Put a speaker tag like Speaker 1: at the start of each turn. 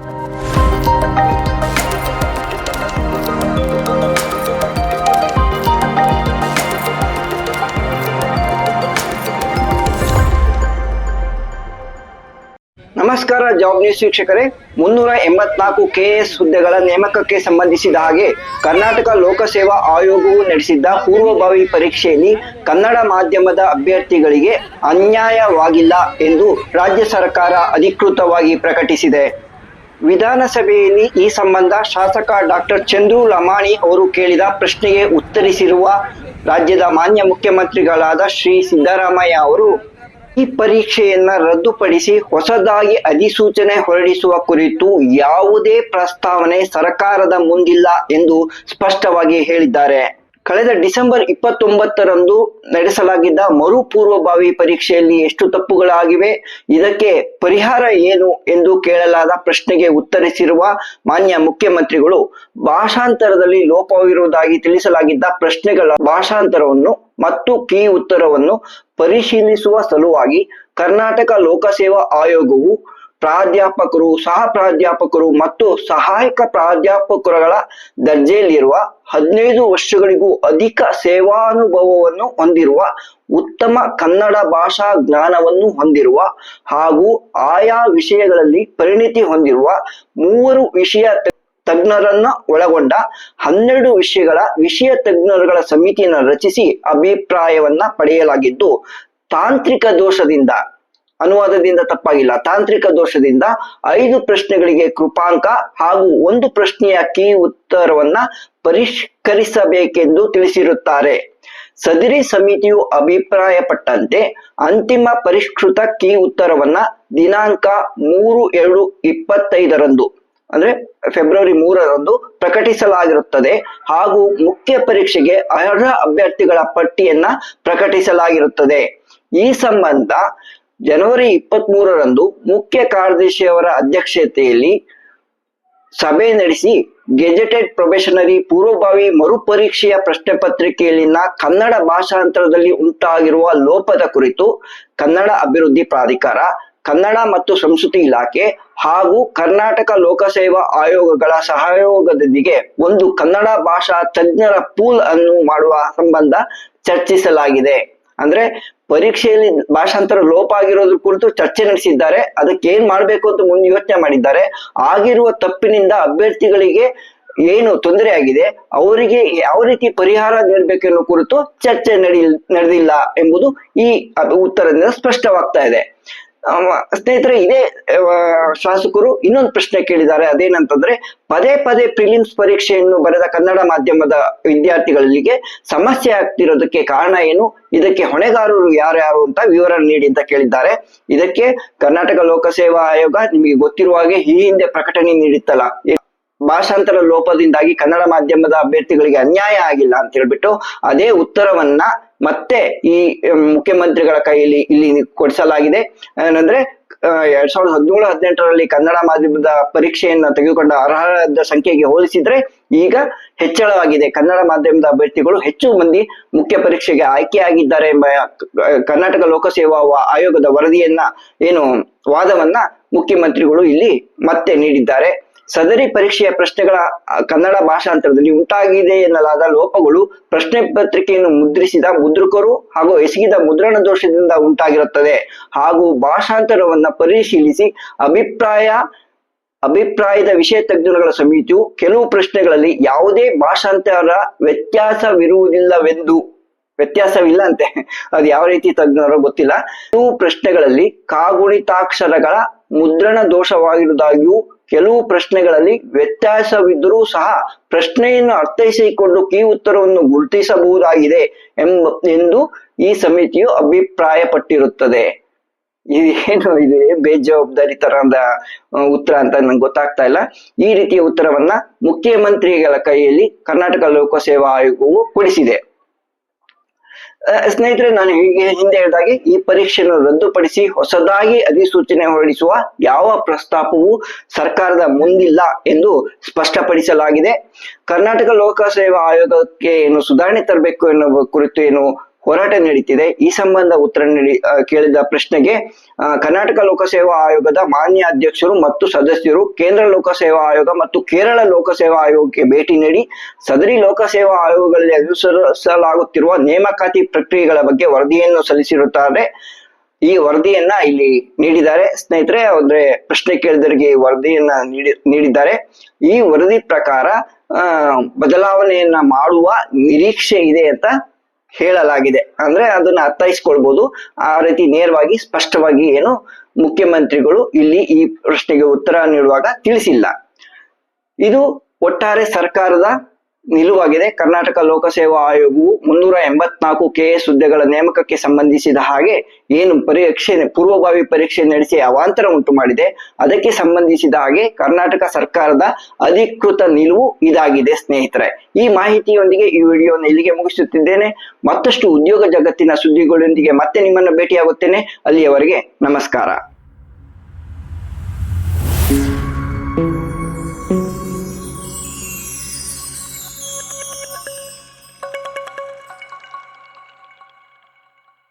Speaker 1: ನಮಸ್ಕಾರ job news ವೀಕ್ಷಕರೇ. ಮುನ್ನೂರ ಎಂಬತ್ನಾಲ್ಕು ಕೆಎಸ್ ಹುದ್ದೆಗಳ ನೇಮಕಕ್ಕೆ ಸಂಬಂಧಿಸಿದ ಹಾಗೆ ಕರ್ನಾಟಕ ಲೋಕಸೇವಾ ಆಯೋಗವು ನಡೆಸಿದ್ದ ಪೂರ್ವಭಾವಿ ಪರೀಕ್ಷೆಯಲ್ಲಿ ಕನ್ನಡ ಮಾಧ್ಯಮದ ಅಭ್ಯರ್ಥಿಗಳಿಗೆ ಅನ್ಯಾಯವಾಗಿಲ್ಲ ಎಂದು ರಾಜ್ಯ ಸರ್ಕಾರ ಅಧಿಕೃತವಾಗಿ ಪ್ರಕಟಿಸಿದೆ. ವಿಧಾನಸಭೆಯಲ್ಲಿ ಈ ಸಂಬಂಧ ಶಾಸಕ ಡಾಕ್ಟರ್ ಚಂದ್ರು ಲಮಾಣಿ ಅವರು ಕೇಳಿದ ಪ್ರಶ್ನೆಗೆ ಉತ್ತರಿಸಿರುವ ರಾಜ್ಯದ ಮಾನ್ಯ ಮುಖ್ಯಮಂತ್ರಿಗಳಾದ ಶ್ರೀ ಸಿದ್ದರಾಮಯ್ಯ ಅವರು, ಈ ಪರೀಕ್ಷೆಯನ್ನ ರದ್ದುಪಡಿಸಿ ಹೊಸದಾಗಿ ಅಧಿಸೂಚನೆ ಹೊರಡಿಸುವ ಕುರಿತು ಯಾವುದೇ ಪ್ರಸ್ತಾವನೆ ಸರ್ಕಾರದ ಮುಂದಿಲ್ಲ ಎಂದು ಸ್ಪಷ್ಟವಾಗಿ ಹೇಳಿದ್ದಾರೆ. ಕಳೆದ ಡಿಸೆಂಬರ್ ಇಪ್ಪತ್ತೊಂಬತ್ತರಂದು ನಡೆಸಲಾಗಿದ್ದ ಮರು ಪೂರ್ವಭಾವಿ ಪರೀಕ್ಷೆಯಲ್ಲಿ ಎಷ್ಟು ತಪ್ಪುಗಳಾಗಿವೆ, ಇದಕ್ಕೆ ಪರಿಹಾರ ಏನು ಎಂದು ಕೇಳಲಾದ ಪ್ರಶ್ನೆಗೆ ಉತ್ತರಿಸಿರುವ ಮಾನ್ಯ ಮುಖ್ಯಮಂತ್ರಿಗಳು, ಭಾಷಾಂತರದಲ್ಲಿ ಲೋಪವಿರುವುದಾಗಿ ತಿಳಿಸಲಾಗಿದ್ದ ಪ್ರಶ್ನೆಗಳ ಭಾಷಾಂತರವನ್ನು ಮತ್ತು ಕೀ ಉತ್ತರವನ್ನು ಪರಿಶೀಲಿಸುವ ಸಲುವಾಗಿ ಕರ್ನಾಟಕ ಲೋಕಸೇವಾ ಆಯೋಗವು ಪ್ರಾಧ್ಯಾಪಕರು, ಸಹ ಪ್ರಾಧ್ಯಾಪಕರು ಮತ್ತು ಸಹಾಯಕ ಪ್ರಾಧ್ಯಾಪಕರುಗಳ ದರ್ಜೆಯಲ್ಲಿರುವ ಹದಿನೈದು ವರ್ಷಗಳಿಗೂ ಅಧಿಕ ಸೇವಾನುಭವವನ್ನು ಹೊಂದಿರುವ ಉತ್ತಮ ಕನ್ನಡ ಭಾಷಾ ಜ್ಞಾನವನ್ನು ಹೊಂದಿರುವ ಹಾಗೂ ಆಯಾ ವಿಷಯಗಳಲ್ಲಿ ಪರಿಣಿತಿ ಹೊಂದಿರುವ ಮೂವರು ವಿಷಯ ತಜ್ಞರನ್ನ ಒಳಗೊಂಡ ಹನ್ನೆರಡು ವಿಷಯಗಳ ವಿಷಯ ತಜ್ಞರುಗಳ ಸಮಿತಿಯನ್ನು ರಚಿಸಿ ಅಭಿಪ್ರಾಯವನ್ನ ಪಡೆಯಲಾಗಿದ್ದು, ತಾಂತ್ರಿಕ ದೋಷದಿಂದ ಅನುವಾದದಿಂದ ತಪ್ಪಾಗಿಲ್ಲ. ತಾಂತ್ರಿಕ ದೋಷದಿಂದ ಐದು ಪ್ರಶ್ನೆಗಳಿಗೆ ಕೃಪಾಂಕ ಹಾಗೂ ಒಂದು ಪ್ರಶ್ನೆಯ ಕೀ ಉತ್ತರವನ್ನ ಪರಿಷ್ಕರಿಸಬೇಕೆಂದು ತಿಳಿಸಿರುತ್ತಾರೆ. ಸದರಿ ಸಮಿತಿಯು ಅಭಿಪ್ರಾಯಪಟ್ಟಂತೆ ಅಂತಿಮ ಪರಿಷ್ಕೃತ ಕೀ ಉತ್ತರವನ್ನ ದಿನಾಂಕ ಮೂರು ಎರಡು ಇಪ್ಪತ್ತೈದರಂದು, ಅಂದ್ರೆ ಫೆಬ್ರವರಿ ಮೂರರಂದು ಪ್ರಕಟಿಸಲಾಗಿರುತ್ತದೆ ಹಾಗೂ ಮುಖ್ಯ ಪರೀಕ್ಷೆಗೆ ಅರ್ಹ ಅಭ್ಯರ್ಥಿಗಳ ಪಟ್ಟಿಯನ್ನ ಪ್ರಕಟಿಸಲಾಗಿರುತ್ತದೆ. ಈ ಸಂಬಂಧ ಜನವರಿ ಇಪ್ಪತ್ತ್ ಮೂರರಂದು ಮುಖ್ಯ ಕಾರ್ಯದರ್ಶಿಯವರ ಅಧ್ಯಕ್ಷತೆಯಲ್ಲಿ ಸಭೆ ನಡೆಸಿ ಗೆಜೆಟೆಡ್ ಪ್ರೊಬೆಷನರಿ ಪೂರ್ವಭಾವಿ ಮರುಪರೀಕ್ಷೆಯ ಪ್ರಶ್ನೆ ಪತ್ರಿಕೆಯಲ್ಲಿನ ಕನ್ನಡ ಭಾಷಾಂತರದಲ್ಲಿ ಉಂಟಾಗಿರುವ ಲೋಪದ ಕುರಿತು ಕನ್ನಡ ಅಭಿವೃದ್ಧಿ ಪ್ರಾಧಿಕಾರ, ಕನ್ನಡ ಮತ್ತು ಸಂಸ್ಕೃತಿ ಇಲಾಖೆ ಹಾಗೂ ಕರ್ನಾಟಕ ಲೋಕಸೇವಾ ಆಯೋಗಗಳ ಸಹಯೋಗದೊಂದಿಗೆ ಒಂದು ಕನ್ನಡ ಭಾಷಾ ತಜ್ಞರ ಪೂಲ್ ಅನ್ನು ಮಾಡುವ ಸಂಬಂಧ ಚರ್ಚಿಸಲಾಗಿದೆ. ಅಂದ್ರೆ ಪರೀಕ್ಷೆಯಲ್ಲಿ ಭಾಷಾಂತರ ಲೋಪ ಆಗಿರೋದ್ರ ಕುರಿತು ಚರ್ಚೆ ನಡೆಸಿದ್ದಾರೆ. ಅದಕ್ಕೆ ಏನ್ ಮಾಡ್ಬೇಕು ಅಂತ ಮುಂದೆ ಯೋಚನೆ ಮಾಡಿದ್ದಾರೆ. ಆಗಿರುವ ತಪ್ಪಿನಿಂದ ಅಭ್ಯರ್ಥಿಗಳಿಗೆ ಏನು ತೊಂದರೆ ಆಗಿದೆ, ಅವರಿಗೆ ಯಾವ ರೀತಿ ಪರಿಹಾರ ನೀಡಬೇಕೆನ್ನೋ ಕುರಿತು ಚರ್ಚೆ ನಡಿ ನಡೆದಿಲ್ಲ ಎಂಬುದು ಈ ಉತ್ತರದಿಂದ ಸ್ಪಷ್ಟವಾಗ್ತಾ ಇದೆ. ಸ್ನೇಹಿತರೆ, ಇದೇ ಶಾಸಕರು ಇನ್ನೊಂದು ಪ್ರಶ್ನೆ ಕೇಳಿದ್ದಾರೆ. ಅದೇನಂತಂದ್ರೆ, ಪದೇ ಪದೇ ಪ್ರಿಲಿಮ್ಸ್ ಪರೀಕ್ಷೆಯನ್ನು ಬರೆದ ಕನ್ನಡ ಮಾಧ್ಯಮದ ವಿದ್ಯಾರ್ಥಿಗಳಿಗೆ ಸಮಸ್ಯೆ ಆಗ್ತಿರೋದಕ್ಕೆ ಕಾರಣ ಏನು? ಇದಕ್ಕೆ ಹೊಣೆಗಾರರು ಯಾರ್ಯಾರು ಅಂತ ವಿವರ ನೀಡಿ ಅಂತ ಕೇಳಿದ್ದಾರೆ. ಇದಕ್ಕೆ ಕರ್ನಾಟಕ ಲೋಕಸೇವಾ ಆಯೋಗ ನಿಮಗೆ ಗೊತ್ತಿರುವ ಹಾಗೆ ಈ ಹಿಂದೆ ಪ್ರಕಟಣೆ ನೀಡಿತ್ತಲ್ಲ. ಭಾಷಾಂತರ ಲೋಪದಿಂದಾಗಿ ಕನ್ನಡ ಮಾಧ್ಯಮದ ಅಭ್ಯರ್ಥಿಗಳಿಗೆ ಅನ್ಯಾಯ ಆಗಿಲ್ಲ ಅಂತ ಹೇಳ್ಬಿಟ್ಟು ಅದೇ ಉತ್ತರವನ್ನ ಮತ್ತೆ ಈ ಮುಖ್ಯಮಂತ್ರಿಗಳ ಕೈಯಲ್ಲಿ ಇಲ್ಲಿ ಕೊಡಿಸಲಾಗಿದೆ. ಏನಂದ್ರೆ ಎರಡ್ ಸಾವಿರದ ಹದಿನೇಳು, ಹದಿನೆಂಟರಲ್ಲಿ ಕನ್ನಡ ಮಾಧ್ಯಮದ ಪರೀಕ್ಷೆಯನ್ನ ತೆಗೆದುಕೊಂಡ ಅರ್ಹದ ಸಂಖ್ಯೆಗೆ ಹೋಲಿಸಿದ್ರೆ ಈಗ ಹೆಚ್ಚಳವಾಗಿದೆ. ಕನ್ನಡ ಮಾಧ್ಯಮದ ಅಭ್ಯರ್ಥಿಗಳು ಹೆಚ್ಚು ಮಂದಿ ಮುಖ್ಯ ಪರೀಕ್ಷೆಗೆ ಆಯ್ಕೆಯಾಗಿದ್ದಾರೆ ಎಂಬ ಕರ್ನಾಟಕ ಲೋಕಸೇವಾ ಆಯೋಗದ ವರದಿಯನ್ನ, ಏನು ವಾದವನ್ನ ಮುಖ್ಯಮಂತ್ರಿಗಳು ಇಲ್ಲಿ ಮತ್ತೆ ನೀಡಿದ್ದಾರೆ. ಸದರಿ ಪರೀಕ್ಷೆಯ ಪ್ರಶ್ನೆಗಳ ಕನ್ನಡ ಭಾಷಾಂತರದಲ್ಲಿ ಉಂಟಾಗಿದೆ ಎನ್ನಲಾದ ಲೋಪಗಳು ಪ್ರಶ್ನೆ ಪತ್ರಿಕೆಯನ್ನು ಮುದ್ರಿಸಿದ ಮುದ್ರಕರು ಹಾಗೂ ಎಸಗಿದ ಮುದ್ರಣ ದೋಷದಿಂದ ಉಂಟಾಗಿರುತ್ತದೆ. ಹಾಗೂ ಭಾಷಾಂತರವನ್ನ ಪರಿಶೀಲಿಸಿ ಅಭಿಪ್ರಾಯ, ಅಭಿಪ್ರಾಯದ ವಿಷಯ ತಜ್ಞರುಗಳ ಸಮಿತಿಯು ಕೆಲವು ಪ್ರಶ್ನೆಗಳಲ್ಲಿ ಯಾವುದೇ ಭಾಷಾಂತರ ವ್ಯತ್ಯಾಸವಿರುವುದಿಲ್ಲವೆಂದು ವ್ಯತ್ಯಾಸವಿಲ್ಲ ಅಂತೆ ಅದು ಯಾವ ರೀತಿ ತಜ್ಞರೋ ಗೊತ್ತಿಲ್ಲ. ಕೆಲವು ಪ್ರಶ್ನೆಗಳಲ್ಲಿ ಕಾಗುಣಿತಾಕ್ಷರಗಳ ಮುದ್ರಣ ದೋಷವಾಗಿರುವುದಾಗಿಯೂ ಕೆಲವು ಪ್ರಶ್ನೆಗಳಲ್ಲಿ ವ್ಯತ್ಯಾಸವಿದ್ದರೂ ಸಹ ಪ್ರಶ್ನೆಯನ್ನು ಅರ್ಥೈಸಿಕೊಂಡು ಕೀ ಉತ್ತರವನ್ನು ಗುರುತಿಸಬಹುದಾಗಿದೆ ಎಂಬ ಎಂದು ಈ ಸಮಿತಿಯು ಅಭಿಪ್ರಾಯಪಟ್ಟಿರುತ್ತದೆ. ಇದೇನು ಇದು ಬೇಜವಾಬ್ದಾರಿ ತರದ ಉತ್ತರ ಅಂತ ನಂಗೆ ಗೊತ್ತಾಗ್ತಾ ಇಲ್ಲ. ಈ ರೀತಿಯ ಉತ್ತರವನ್ನ ಮುಖ್ಯಮಂತ್ರಿಗಳ ಕೈಯಲ್ಲಿ ಕರ್ನಾಟಕ ಲೋಕಸೇವಾ ಆಯೋಗವು ಕೊಡಿಸಿದೆ. ಸ್ನೇಹಿತರೆ, ನಾನು ಹೀಗೆ ಹಿಂದೆ ಹೇಳಿದಾಗೆ ಈ ಪರೀಕ್ಷೆಯನ್ನು ರದ್ದುಪಡಿಸಿ ಹೊಸದಾಗಿ ಅಧಿಸೂಚನೆ ಹೊರಡಿಸುವ ಯಾವ ಪ್ರಸ್ತಾಪವೂ ಸರ್ಕಾರದ ಮುಂದಿಲ್ಲ ಎಂದು ಸ್ಪಷ್ಟಪಡಿಸಲಾಗಿದೆ. ಕರ್ನಾಟಕ ಲೋಕಸೇವಾ ಆಯೋಗಕ್ಕೆ ಏನು ಸುಧಾರಣೆ ತರಬೇಕು ಎನ್ನುವ ಕುರಿತು ಏನು ಹೋರಾಟ ನಡೀತಿದೆ. ಈ ಸಂಬಂಧ ಉತ್ತರ ನೀಡಿ ಕೇಳಿದ ಪ್ರಶ್ನೆಗೆ ಕರ್ನಾಟಕ ಲೋಕಸೇವಾ ಆಯೋಗದ ಮಾನ್ಯ ಅಧ್ಯಕ್ಷರು ಮತ್ತು ಸದಸ್ಯರು ಕೇಂದ್ರ ಲೋಕಸೇವಾ ಆಯೋಗ ಮತ್ತು ಕೇರಳ ಲೋಕಸೇವಾ ಆಯೋಗಕ್ಕೆ ಭೇಟಿ ನೀಡಿ, ಸದರಿ ಲೋಕಸೇವಾ ಆಯೋಗಗಳಲ್ಲಿ ಅನುಸರಿಸಲಾಗುತ್ತಿರುವ ನೇಮಕಾತಿ ಪ್ರಕ್ರಿಯೆಗಳ ಬಗ್ಗೆ ವರದಿಯನ್ನು ಸಲ್ಲಿಸಿರುತ್ತಾರೆ. ಈ ವರದಿಯನ್ನ ಇಲ್ಲಿ ನೀಡಿದ್ದಾರೆ. ಸ್ನೇಹಿತರೆ, ಅಂದ್ರೆ ಪ್ರಶ್ನೆ ಕೇಳಿದವರಿಗೆ ಈ ವರದಿಯನ್ನ ನೀಡಿ, ನೀಡಿದ್ದಾರೆ. ಈ ವರದಿ ಪ್ರಕಾರ ಬದಲಾವಣೆಯನ್ನ ಮಾಡುವ ನಿರೀಕ್ಷೆ ಇದೆ ಅಂತ ಹೇಳಲಾಗಿದೆ. ಅಂದ್ರೆ ಅದನ್ನ ಅರ್ಥೈಸ್ಕೊಳ್ಬಹುದು ಆ ರೀತಿ ನೇರವಾಗಿ, ಸ್ಪಷ್ಟವಾಗಿ ಏನು ಮುಖ್ಯಮಂತ್ರಿಗಳು ಇಲ್ಲಿ ಈ ಪ್ರಶ್ನೆಗೆ ಉತ್ತರ ನೀಡುವಾಗ ತಿಳಿಸಿಲ್ಲ. ಇದು ಒಟ್ಟಾರೆ ಸರ್ಕಾರದ ನಿಲುವಾಗಿದೆ. ಕರ್ನಾಟಕ ಲೋಕಸೇವಾ ಆಯೋಗವು ಮುನ್ನೂರ ಎಂಬತ್ನಾಲ್ಕು ಕೆಎಸ್ ಹುದ್ದೆಗಳ ನೇಮಕಕ್ಕೆ ಸಂಬಂಧಿಸಿದ ಹಾಗೆ ಏನು ಪರೀಕ್ಷೆ, ಪೂರ್ವಭಾವಿ ಪರೀಕ್ಷೆ ನಡೆಸಿ ಅವಾಂತರ ಉಂಟು ಮಾಡಿದೆ. ಅದಕ್ಕೆ ಸಂಬಂಧಿಸಿದ ಹಾಗೆ ಕರ್ನಾಟಕ ಸರ್ಕಾರದ ಅಧಿಕೃತ ನಿಲುವು ಇದಾಗಿದೆ ಸ್ನೇಹಿತರೆ. ಈ ಮಾಹಿತಿಯೊಂದಿಗೆ ಈ ವಿಡಿಯೋನ ಇಲ್ಲಿಗೆ ಮುಗಿಸುತ್ತಿದ್ದೇನೆ. ಮತ್ತಷ್ಟು ಉದ್ಯೋಗ ಜಗತ್ತಿನ ಸುದ್ದಿಗಳೊಂದಿಗೆ ಮತ್ತೆ ನಿಮ್ಮನ್ನು ಭೇಟಿಯಾಗುತ್ತೇನೆ. ಅಲ್ಲಿಯವರೆಗೆ ನಮಸ್ಕಾರ.